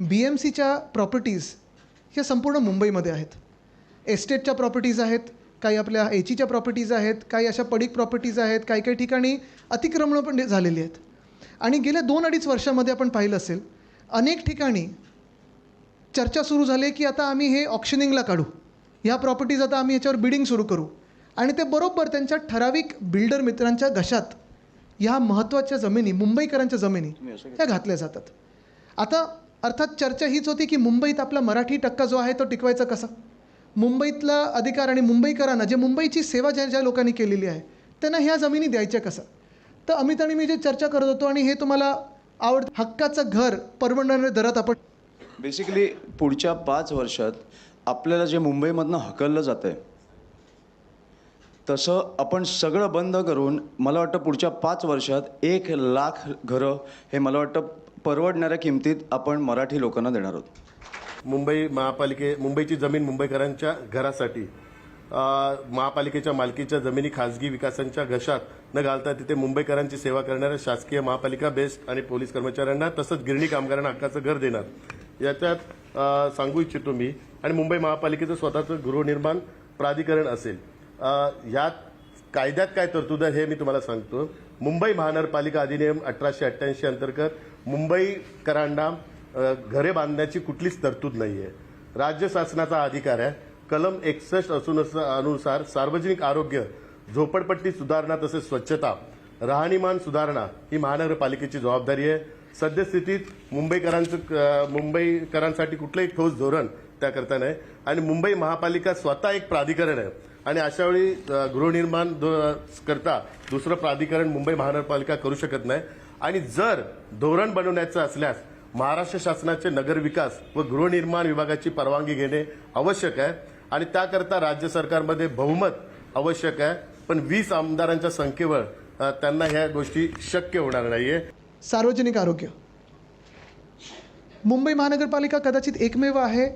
बी M सीच्या properties ह्या संपूर्ण मुंबईमध्ये आहेत. एस्टेटच्या प्रॉपर्टीज आहेत काही आपल्या एचीच्या प्रॉपर्टीज आहेत काही अशा पडीक प्रॉपर्टीज आहेत काही काही ठिकाणी अतिक्रमणं पण झालेली आहेत. आणि गेल्या दोन अडीच वर्षामध्ये आपण पाहिलं असेल अनेक ठिकाणी चर्चा सुरू झाली की आता आम्ही हे ऑप्शनिंगला काढू. ह्या प्रॉपर्टीज आता आम्ही याच्यावर बिडिंग सुरू करू. आणि ते बरोबर त्यांच्या ठराविक बिल्डर मित्रांच्या घशात ह्या महत्त्वाच्या जमिनी मुंबईकरांच्या जमिनी ह्या घातल्या जातात. आता अर्थात चर्चा हीच होती की मुंबईत आपला मराठी टक्का जो आहे तो टिकवायचा कसा? मुंबईतला अधिकार आणि मुंबईकरांना जे मुंबईची सेवा ज्या ज्या लोकांनी केलेली आहे त्यांना ह्या जमिनी द्यायच्या कसा? तर अमित आणि मी जे चर्चा करत होतो आणि हे तुम्हाला आवडतं हक्काचं घर परवडणाऱ्या दरात आपण बेसिकली पुढच्या पाच वर्षात आपल्याला जे मुंबईमधनं हकललं जातं आहे तसं आपण सगळं बंद करून मला वाटतं पुढच्या पाच वर्षात एक लाख घरं हे मला वाटतं परवडणाऱ्या किमतीत आपण मराठी लोकांना देणार आहोत. मुंबई महापालिके मुंबईची जमीन मुंबईकरांच्या घरासाठी महापालिकेच्या मालकीच्या जमिनी खासगी विकासांच्या घशात न घालता तिथे मुंबईकरांची सेवा करणाऱ्या शासकीय महापालिका बेस्ट आणि पोलीस कर्मचाऱ्यांना तसंच गिरणी कामगारांना हक्काचं घर देणार. याच्यात सांगू इच्छितो मी आणि मुंबई महापालिकेचं स्वतःचं गृहनिर्माण प्राधिकरण असेल. यात कायद्यात काय तरतूद आहे हे मी तुम्हाला सांगतो. मुंबई महानगरपालिका अधिनियम अठराशे अठ्ठ्याऐंशी अंतर्गत मुंबईकरांना घरे बांधण्याची कुठलीच तरतूद नाही आहे राज्य शासनाचा अधिकार आहे. कलम एकसष्ट असून अनुसार सार्वजनिक आरोग्य झोपडपट्टी सुधारणा तसेच स्वच्छता राहणीमान सुधारणा ही महानगरपालिकेची जबाबदारी आहे. सद्यस्थितीत मुंबईकरांचं मुंबईकरांसाठी कुठलंही ठोस धोरण त्याकरता नाही. आणि मुंबई महापालिका स्वतः एक प्राधिकरण आहे. आणि अशा वेळी गृहनिर्माण करता दुसरं प्राधिकरण मुंबई महानगरपालिका करू शकत नाही. आणि जर धोरण बनवण्याचं असल्यास महाराष्ट्र शासनाचे नगरविकास व गृहनिर्माण विभागाची परवानगी घेणे आवश्यक आहे. आणि त्याकरता राज्य सरकारमध्ये बहुमत आवश्यक आहे. पण वीस आमदारांच्या संख्येवर त्यांना ह्या गोष्टी शक्य होणार नाहीये. सार्वजनिक आरोग्य. मुंबई महानगरपालिका कदाचित एकमेव आहे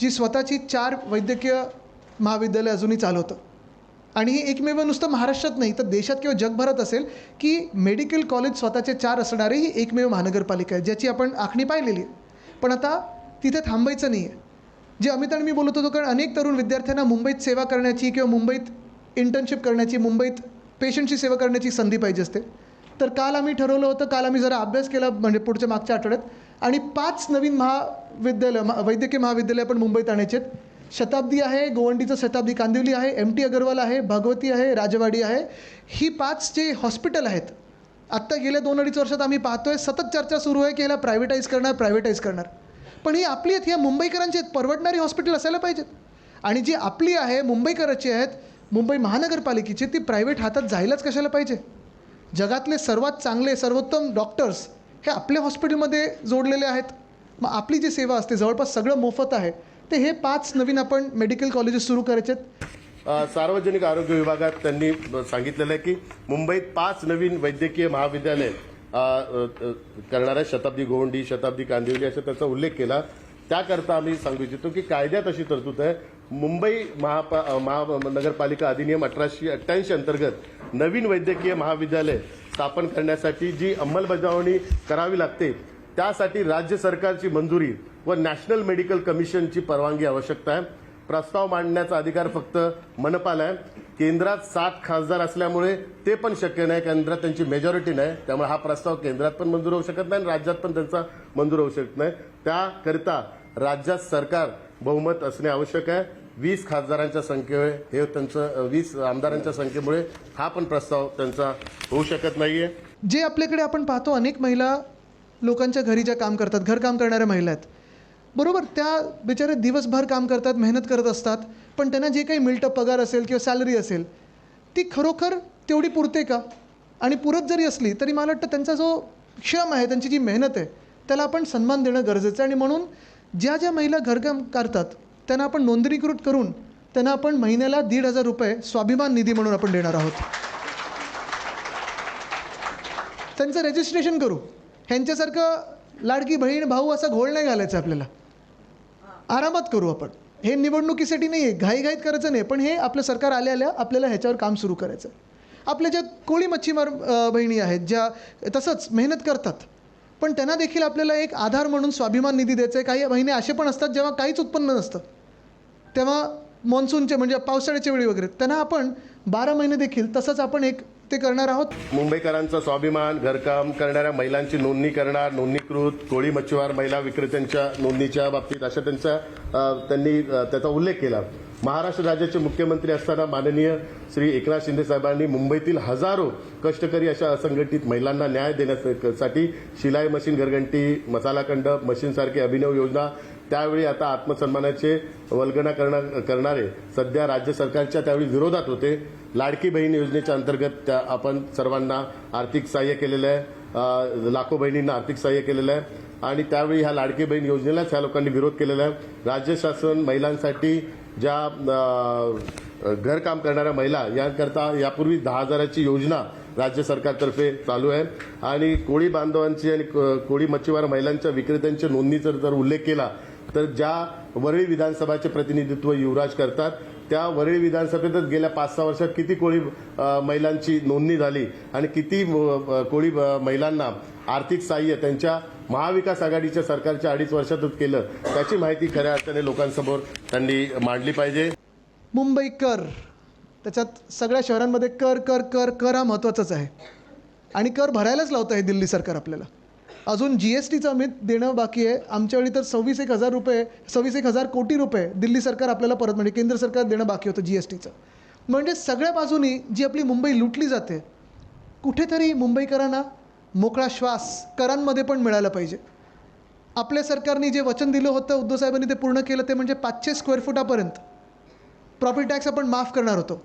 जी स्वतःची चार वैद्यकीय महाविद्यालय अजूनही चालवतं. आणि हे एकमेव नुसतं महाराष्ट्रात नाही तर देशात किंवा जगभरात असेल की मेडिकल कॉलेज स्वतःचे चार असणारी ही एकमेव महानगरपालिका आहे ज्याची आपण आखणी पाहिलेली आहे. पण आता तिथे थांबायचं नाही आहे जे अमित आणि मी बोलत होतो कारण अनेक तरुण विद्यार्थ्यांना मुंबईत सेवा करण्याची किंवा मुंबईत इंटर्नशिप करण्याची मुंबईत पेशंटची सेवा करण्याची संधी पाहिजे असते. तर काल आम्ही ठरवलं होतं काल आम्ही जरा अभ्यास केला म्हणजे पुढच्या मागच्या आठवड्यात. आणि पाच नवीन महाविद्यालय महा वैद्यकीय महाविद्यालय आपण मुंबईत आणायचे आहेत शताब्दी आहे गोवंडीचं शताब्दी कांदिवली आहे एम टी अगरवाल आहे भगवती आहे राजवाडी आहे. ही पाच जे हॉस्पिटल आहेत आत्ता गेल्या दोन अडीच वर्षात आम्ही पाहतोय सतत चर्चा सुरू आहे की याला प्रायव्हेटाईज करणार प्रायव्हेटाईज करणार. पण ही आपली आहेत ह्या मुंबईकरांची आहेत परवडणारी हॉस्पिटल असायला पाहिजेत. आणि जी आपली आहे मुंबईकरांची आहेत मुंबई महानगरपालिकेची ती प्रायव्हेट हातात जायलाच कशाला पाहिजे? जगातले सर्वात चांगले सर्वोत्तम डॉक्टर्स हे आपल्या हॉस्पिटलमध्ये जोडलेले आहेत. मग आपली जी सेवा असते जवळपास सगळं मोफत आहे ते हे पाच नवीन आपण मेडिकल कॉलेजेस सुरू करायचे सार्वजनिक आरोग्य विभागात त्यांनी सांगितलेलं आहे की मुंबईत पाच नवीन वैद्यकीय महाविद्यालय करणाऱ्या शताब्दी गोवंडी शताब्दी कांदिवली असा त्याचा उल्लेख केला. त्याकरता आम्ही सांगू इच्छितो की कायद्यात अशी तरतूद आहे. मुंबई महापा महानगरपालिका अधिनियम अठराशे अठ्ठ्याऐंशी अंतर्गत नवीन वैद्यकीय महाविद्यालय स्थापन करण्यासाठी जी अंमलबजावणी करावी लागते त्यासाठी राज्य सरकारची मंजुरी व नॅशनल मेडिकल कमिशनची परवानगी आवश्यकता आहे. प्रस्ताव मांडण्याचा अधिकार फक्त मनपाला आहे. केंद्रात सात खासदार असल्यामुळे ते पण शक्य नाही केंद्रात त्यांची मेजॉरिटी नाही. त्यामुळे हा प्रस्ताव केंद्रात पण मंजूर होऊ शकत नाही आणि राज्यात पण त्यांचा मंजूर होऊ शकत नाही. त्याकरिता राज्यात सरकार बहुमत असणे आवश्यक आहे. वीस खासदारांच्या संख्येमुळे हे त्यांचं वीस आमदारांच्या संख्येमुळे हा पण प्रस्ताव त्यांचा होऊ शकत नाहीये. जे आपल्याकडे आपण पाहतो अनेक महिला लोकांच्या घरी ज्या काम करतात घरकाम करणाऱ्या महिला आहेत. बरोबर त्या बिचारे दिवसभर काम करतात मेहनत करत असतात पण त्यांना जे काही मिळतं पगार असेल किंवा सॅलरी असेल ती खरोखर तेवढी पुरते का? आणि पुरत जरी असली तरी मला वाटतं त्यांचा जो श्रम आहे त्यांची जी मेहनत आहे त्याला आपण सन्मान देणं गरजेचं आहे. आणि म्हणून ज्या ज्या महिला घरकाम करतात त्यांना आपण नोंदणीकृत करून त्यांना आपण महिन्याला दीड हजार रुपये स्वाभिमान निधी म्हणून आपण देणार आहोत. त्यांचं रजिस्ट्रेशन करू. ह्यांच्यासारखं लाडकी बहीण भाऊ असा घोळ नाही घालायचा आपल्याला. आरामात करू आपण. हे निवडणुकीसाठी नाही आहे घाईघाईत करायचं नाही पण हे आपलं सरकार आल्या आल्या आपल्याला ह्याच्यावर काम सुरू करायचं आहे आपल्या ज्या कोळी मच्छीमार बहिणी आहेत ज्या तसंच मेहनत करतात पण त्यांना देखील आपल्याला एक आधार म्हणून स्वाभिमान निधी द्यायचा आहे काही महिने असे पण असतात जेव्हा काहीच उत्पन्न नसतं. तेव्हा मान्सूनचे म्हणजे पावसाळ्याच्या वेळी वगैरे त्यांना आपण बारा महिने देखील तसंच आपण एक ते करणार आहोत? मुंबईकरांचा स्वाभिमान घरकाम करणाऱ्या महिलांची नोंदणी करणार नोंदणीकृत कोळी मच्छीमार महिला विक्रेत्यांच्या नोंदणीच्या बाबतीत अशा त्यांचा त्यांनी त्याचा उल्लेख केला. महाराष्ट्र राज्याचे मुख्यमंत्री असताना माननीय श्री एकनाथ शिंदे साहेबांनी मुंबईतील हजारो कष्टकरी अशा असंघटित महिलांना न्याय देण्यासाठी शिलाई मशीन घरघंटी मसाला मशीनसारखी अभिनव योजना त्यावेळी आता आत्मसन्मानाचे वल्गना करणार करणारे सध्या राज्य सरकारच्या त्यावेळी विरोधात होते. लाडकी बहीण योजनेच्या अंतर्गत त्या आपण सर्वांना आर्थिक सहाय्य केलेलं आहे. लाखो बहिणींना आर्थिक सहाय्य केलेलं आहे. आणि त्यावेळी ह्या लाडकी बहीण योजनेलाच ह्या लोकांनी विरोध केलेला आहे. राज्य शासन महिलांसाठी ज्या घरकाम करणाऱ्या महिला यांकरता यापूर्वी दहा हजाराची योजना राज्य सरकारतर्फे चालू आहे. आणि कोळी बांधवांची आणि कोळी मच्छीमार महिलांच्या विक्रेत्यांच्या नोंदणीचा जर उल्लेख केला तर ज्या वरळी विधानसभाचे प्रतिनिधित्व युवराज करतात त्या वरळी विधानसभेतच गेल्या पाच सहा वर्षात किती कोळी महिलांची नोंदणी झाली आणि किती कोळी महिलांना आर्थिक सहाय्य त्यांच्या महाविकास आघाडीच्या सरकारच्या अडीच वर्षातच केलं त्याची माहिती खऱ्या अर्थाने लोकांसमोर त्यांनी मांडली पाहिजे. मुंबई कर. त्याच्यात सगळ्या शहरांमध्ये कर कर कर कर हा महत्त्वाचाच आहे. आणि कर भरायलाच लावतं आहे दिल्ली सरकार आपल्याला. अजून जी एस टीचं अमित देणं बाकी आहे. आमच्यावेळी तर सव्वीस एक हजार रुपये सव्वीस एक हजार कोटी रुपये दिल्ली सरकार आपल्याला परत म्हणजे केंद्र सरकार देणं बाकी होतं जी एस टीचं म्हणजे सगळ्या बाजूनी जी आपली मुंबई लुटली जाते कुठेतरी मुंबईकरांना मोकळा श्वास करांमध्ये पण मिळाला पाहिजे. आपल्या सरकारने जे वचन दिलं होतं उद्धव साहेबांनी ते पूर्ण केलं ते म्हणजे पाचशे स्क्वेअर फुटापर्यंत. प्रॉपर्टी टॅक्स आपण माफ करणार होतो.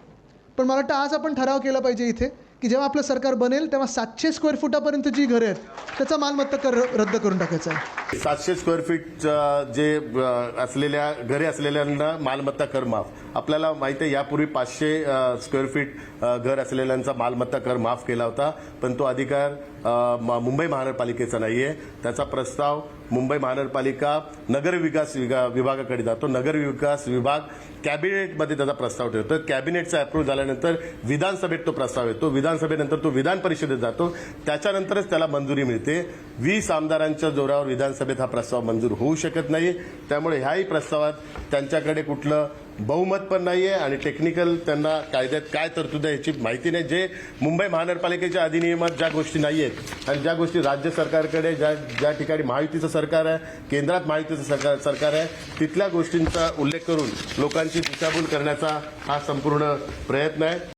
पण मला वाटतं आज आपण ठराव केला पाहिजे इथे की जेव्हा आपलं सरकार बनेल तेव्हा सातशे स्क्वेअर फुटापर्यंत जी घरं आहेत त्याचा मालमत्ता कर रद्द करून टाकायचा आहे. सातशे स्क्वेअर फीट जे असलेल्या घरे असलेल्यांना मालमत्ता कर माफ. आपल्याला माहिती आहे यापूर्वी पाचशे स्क्वेअर फीट घर असलेल्यांचा मालमत्ता कर माफ केला होता पण तो अधिकार म- मुंबई महानगरपालिकेचा नाही आहे त्याचा प्रस्ताव मुंबई महानगरपालिका नगर विकास विभागाकडे जातो. नगर विकास विभाग कॅबिनेटमध्ये त्याचा प्रस्ताव ठेवतो. कॅबिनेटचा अप्रूव्ह झाल्यानंतर विधानसभेत तो प्रस्ताव येतो. विधानसभेनंतर तो विधान परिषदेत जातो. त्याच्यानंतरच त्याला मंजुरी मिळते. वीस आमदारांच्या जोरावर विधानसभा विधानसभेत हा प्रस्ताव मंजूर होऊ शकत नाही. त्यामुळे ह्याही प्रस्तावात त्यांच्याकडे कुठलं बहुमत पण नाहीये आणि टेक्निकल त्यांना कायद्यात काय तरतूद आहे याची माहिती नाही. जे मुंबई महानगरपालिकेच्या अधिनियमात ज्या गोष्टी नाही आहेत आणि ज्या गोष्टी राज्य सरकारकडे ज्या ज्या ठिकाणी महायुतीचं सरकार आहे केंद्रात महायुतीचं सरकार सरकार आहे तिथल्या गोष्टींचा उल्लेख करून लोकांची दिशाभूल करण्याचा हा संपूर्ण प्रयत्न आहे.